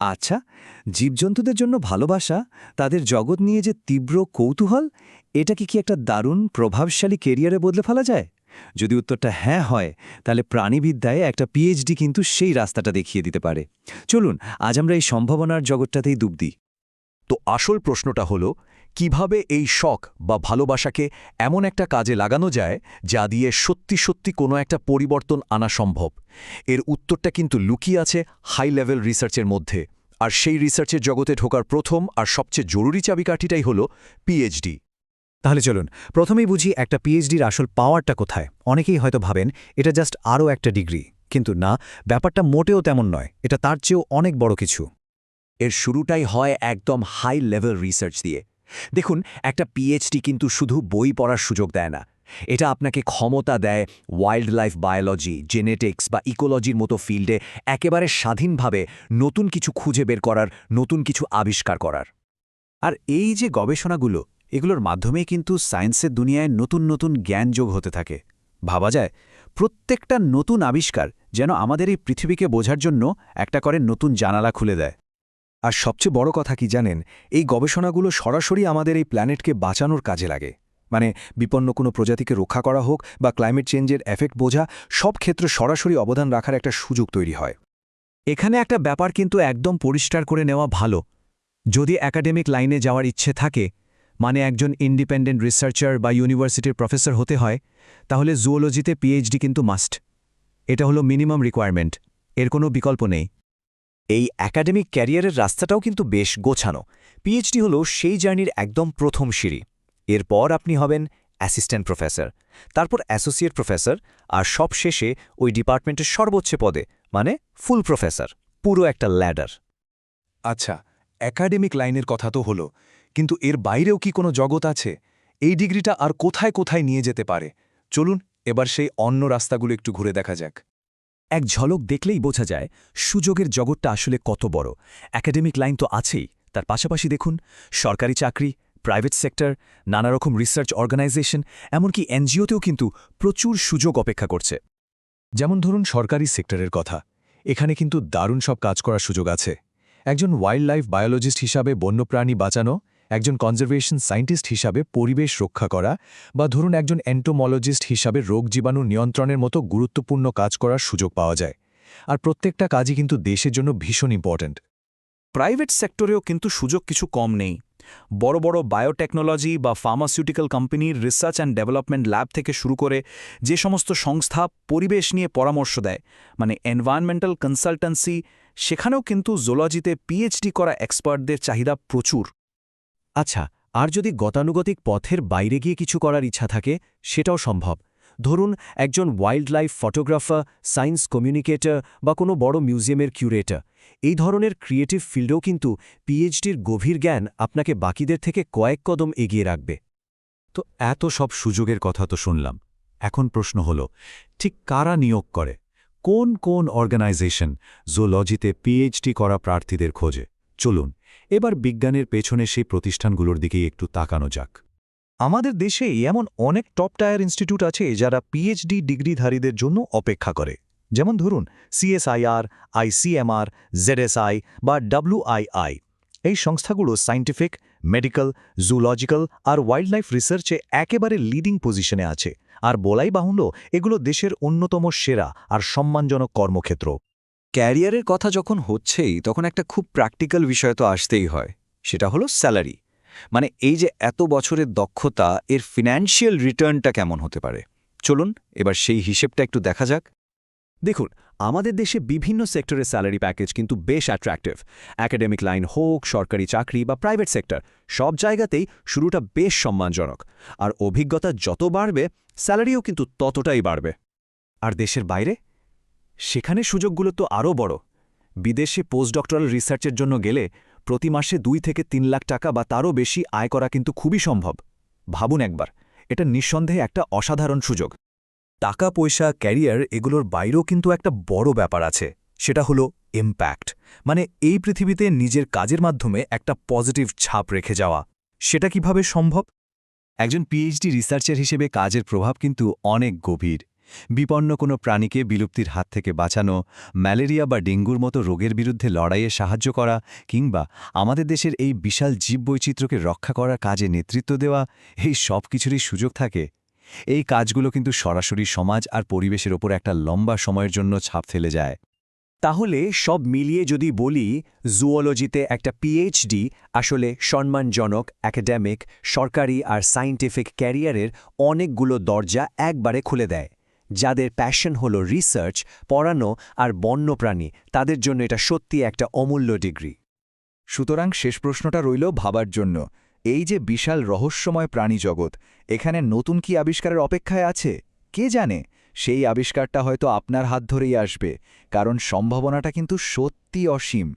আচ্ছা জীবজন্তুদের জন্য ভালোবাসা, তাদের জগৎ নিয়ে যে তীব্র কৌতূহল, এটা কি কি একটা দারুণ প্রভাবশালী কেরিয়ারে বদলে ফেলা যায়? যদি উত্তরটা হ্যাঁ হয়, তাহলে প্রাণীবিদ্যায় একটা পিএইচডি কিন্তু সেই রাস্তাটা দেখিয়ে দিতে পারে। চলুন, আজ আমরা এই সম্ভাবনার জগৎটাতেই ডুব দিই। তো আসল প্রশ্নটা হলো কীভাবে এই শখ বা ভালোবাসাকে এমন একটা কাজে লাগানো যায় যা দিয়ে সত্যি সত্যি কোনো একটা পরিবর্তন আনা সম্ভব? এর উত্তরটা কিন্তু লুকিয়ে আছে হাই লেভেল রিসার্চের মধ্যে। আর সেই রিসার্চের জগতে ঢোকার প্রথম আর সবচেয়ে জরুরি চাবিকাঠিটাই হল পিএইচডি। তাহলে চলুন, প্রথমেই বুঝি একটা পিএইচডির আসল পাওয়ারটা কোথায়। অনেকেই হয়তো ভাবেন এটা জাস্ট আরও একটা ডিগ্রি। কিন্তু না, ব্যাপারটা মোটেও তেমন নয়। এটা তার চেয়েও অনেক বড় কিছু। এর শুরুটাই হয় একদম হাই লেভেল রিসার্চ দিয়ে। দেখুন, একটা পিএইচডি কিন্তু শুধু বই পড়ার সুযোগ দেয় না। এটা আপনাকে ক্ষমতা দেয় ওয়াইল্ড লাইফ বায়োলজি জেনেটিক্স বা ইকোলজির মতো ফিল্ডে একেবারে স্বাধীনভাবে নতুন কিছু খুঁজে বের করার, নতুন কিছু আবিষ্কার করার। আর এই যে গবেষণাগুলো, এগুলোর মাধ্যমেই কিন্তু সায়েন্সের দুনিয়ায় নতুন নতুন জ্ঞান যোগ হতে থাকে। ভাবা যায়, প্রত্যেকটা নতুন আবিষ্কার যেন আমাদের এই পৃথিবীকে বোঝার জন্য একটা করে নতুন জানালা খুলে দেয়। আর সবচেয়ে বড় কথা কি জানেন, এই গবেষণাগুলো সরাসরি আমাদের এই প্ল্যানেটকে বাঁচানোর কাজে লাগে। মানে বিপন্ন কোনো প্রজাতিকে রক্ষা করা হোক বা ক্লাইমেট চেঞ্জের এফেক্ট বোঝা, সব ক্ষেত্রে সরাসরি অবদান রাখার একটা সুযোগ তৈরি হয়। এখানে একটা ব্যাপার কিন্তু একদম পরিষ্কার করে নেওয়া ভালো। যদি একাডেমিক লাইনে যাওয়ার ইচ্ছে থাকে মানে একজন ইন্ডিপেন্ডেন্ট রিসার্চার বা ইউনিভার্সিটির প্রফেসর হতে হয়, তাহলে জুওলজিতে পিএইচডি কিন্তু মাস্ট এটা হলো মিনিমাম রিকোয়ারমেন্ট এর কোনো বিকল্প নেই। এই একাডেমিক ক্যারিয়ারের রাস্তাটাও কিন্তু বেশ গোছানো। পিএইচডি হল সেই জার্নির একদম প্রথম সিঁড়ি। এরপর আপনি হবেন অ্যাসিস্ট্যান্ট প্রফেসর তারপর অ্যাসোসিয়েট প্রফেসর আর সব শেষে ওই ডিপার্টমেন্টের সর্বোচ্চ পদে মানে ফুল প্রফেসর পুরো একটা ল্যাডার আচ্ছা একাডেমিক লাইনের কথা তো হলো, কিন্তু এর বাইরেও কি কোনো জগৎ আছে? এই ডিগ্রিটা আর কোথায় কোথায় নিয়ে যেতে পারে? চলুন, এবার সেই অন্য রাস্তাগুলো একটু ঘুরে দেখা যাক। এক ঝলক দেখলেই বোঝা যায় সুযোগের জগৎটা আসলে কত বড়। একাডেমিক লাইন তো আছেই। তার পাশাপাশি দেখুন, সরকারি চাকরি প্রাইভেট সেক্টর নানা রকম রিসার্চ অর্গানাইজেশন এমনকি এনজিওতেও কিন্তু প্রচুর সুযোগ অপেক্ষা করছে। যেমন ধরুন সরকারি সেক্টরের কথা। এখানে কিন্তু দারুণ সব কাজ করার সুযোগ আছে। একজন ওয়াইল্ড লাইফ বায়োলজিস্ট হিসাবে বন্যপ্রাণী বাঁচানো একজন কনজারভেশন সায়েন্টিস্ট হিসাবে পরিবেশ রক্ষা করা বা ধরুন একজন অ্যান্টোমোলজিস্ট হিসাবে রোগ জীবাণু নিয়ন্ত্রণের মতো গুরুত্বপূর্ণ কাজ করার সুযোগ পাওয়া যায়। আর প্রত্যেকটা কাজই কিন্তু দেশের জন্য ভীষণ ইম্পর্ট্যান্ট প্রাইভেট সেক্টরেও কিন্তু সুযোগ কিছু কম নেই। বড় বড় বায়োটেকনোলজি বা ফার্মাসিউটিক্যাল কোম্পানির রিসার্চ অ্যান্ড ডেভেলপমেন্ট ল্যাব থেকে শুরু করে যে সমস্ত সংস্থা পরিবেশ নিয়ে পরামর্শ দেয় মানে এনভায়রনমেন্টাল কনসালটেন্সি সেখানেও কিন্তু জোলজিতে পিএইচডি করা এক্সপার্টদের চাহিদা প্রচুর। আচ্ছা আর যদি গতানুগতিক পথের বাইরে গিয়ে কিছু করার ইচ্ছা থাকে, সেটাও সম্ভব। ধরুন, একজন wild life photographer science communicator বা কোনো বড় মিউজিয়ামের কিউরেটর এই ধরনের ক্রিয়েটিভ ফিল্ডেও কিন্তু পিএইচডির গভীর জ্ঞান আপনাকে বাকিদের থেকে কয়েক কদম এগিয়ে রাখবে। তো এত সব সুযোগের কথা তো শুনলাম। এখন প্রশ্ন হল, ঠিক কারা নিয়োগ করে? কোন কোন অর্গানাইজেশন জোলজিতে পিএইচডি করা প্রার্থীদের খোঁজে? চলুন, এবার বিজ্ঞানের পেছনে সেই প্রতিষ্ঠানগুলোর দিকেই একটু তাকানো যাক। আমাদের দেশে এমন অনেক টপ টায়ার ইনস্টিটিউট আছে যারা পিএইচডি ডিগ্রিধারীদের জন্য অপেক্ষা করে। যেমন ধরুন সিএসআইআর আইসিএমআর জেডএসআই বা ডাব্লুআইআই এই সংস্থাগুলো সায়েন্টিফিক মেডিকেল জুলজিক্যাল আর ওয়াইল্ড লাইফ রিসার্চে একেবারে লিডিং পজিশনে আছে। আর বলাই বাহুল্য, এগুলো দেশের অন্যতম সেরা আর সম্মানজনক কর্মক্ষেত্র। ক্যারিয়ারের কথা যখন হচ্ছেই, তখন একটা খুব প্র্যাকটিক্যাল বিষয় তো আসতেই হয়। সেটা হলো স্যালারি মানে এই যে এত বছরের দক্ষতা, এর ফিনান্সিয়াল রিটার্নটা কেমন হতে পারে? চলুন, এবার সেই হিসেবটা একটু দেখা যাক। দেখুন, আমাদের দেশে বিভিন্ন সেক্টরের স্যালারি প্যাকেজ কিন্তু বেশ অ্যাট্রাক্টিভ অ্যাকাডেমিক লাইন হোক, সরকারি চাকরি বা প্রাইভেট সেক্টর সব জায়গাতেই শুরুটা বেশ সম্মানজনক। আর অভিজ্ঞতা যত বাড়বে স্যালারিও কিন্তু ততটাই বাড়বে। আর দেশের বাইরে? সেখানে সুযোগগুলো তো আরও বড়। বিদেশে পোস্টডক্টরাল রিসার্চের জন্য গেলে প্রতি মাসে দুই থেকে তিন লাখ টাকা বা তারও বেশি আয় করা কিন্তু খুবই সম্ভব। ভাবুন একবার, এটা নিঃসন্দেহে একটা অসাধারণ সুযোগ। টাকা, পয়সা, ক্যারিয়ার এগুলোর বাইরেও কিন্তু একটা বড় ব্যাপার আছে, সেটা হলো ইম্প্যাক্ট। মানে এই পৃথিবীতে নিজের কাজের মাধ্যমে একটা পজিটিভ ছাপ রেখে যাওয়া, সেটা কীভাবে সম্ভব? একজন পিএইচডি রিসার্চার হিসেবে কাজের প্রভাব কিন্তু অনেক গভীর। বিপন্ন কোনো প্রাণীকে বিলুপ্তির হাত থেকে বাঁচানো, ম্যালেরিয়া বা ডেঙ্গুর মতো রোগের বিরুদ্ধে লড়াইয়ে সাহায্য করা কিংবা আমাদের দেশের এই বিশাল জীববৈচিত্র্যকে রক্ষা করার কাজে নেতৃত্ব দেওয়া, এই সব কিছুরই সুযোগ থাকে। এই কাজগুলো কিন্তু সরাসরি সমাজ আর পরিবেশের ওপর একটা লম্বা সময়ের জন্য ছাপ ফেলে যায়। তাহলে সব মিলিয়ে যদি বলি, জুওলজিতে একটা পিএইচডি আসলে সম্মানজনক একাডেমিক সরকারি আর সায়েন্টিফিক ক্যারিয়ারের অনেকগুলো দরজা একবারে খুলে দেয়। যাদের প্যাশন হলো রিসার্চ পড়ানো আর বন্যপ্রাণী, তাদের জন্য এটা সত্যি একটা অমূল্য ডিগ্রি সুতরাং শেষ প্রশ্নটা রইল ভাবার জন্য। এই যে বিশাল রহস্যময় প্রাণী জগৎ, এখানে নতুন কি আবিষ্কারের অপেক্ষায় আছে? কে জানে? সেই আবিষ্কারটা হয়তো আপনার হাত ধরেই আসবে, কারণ সম্ভাবনাটা কিন্তু সত্যি অসীম।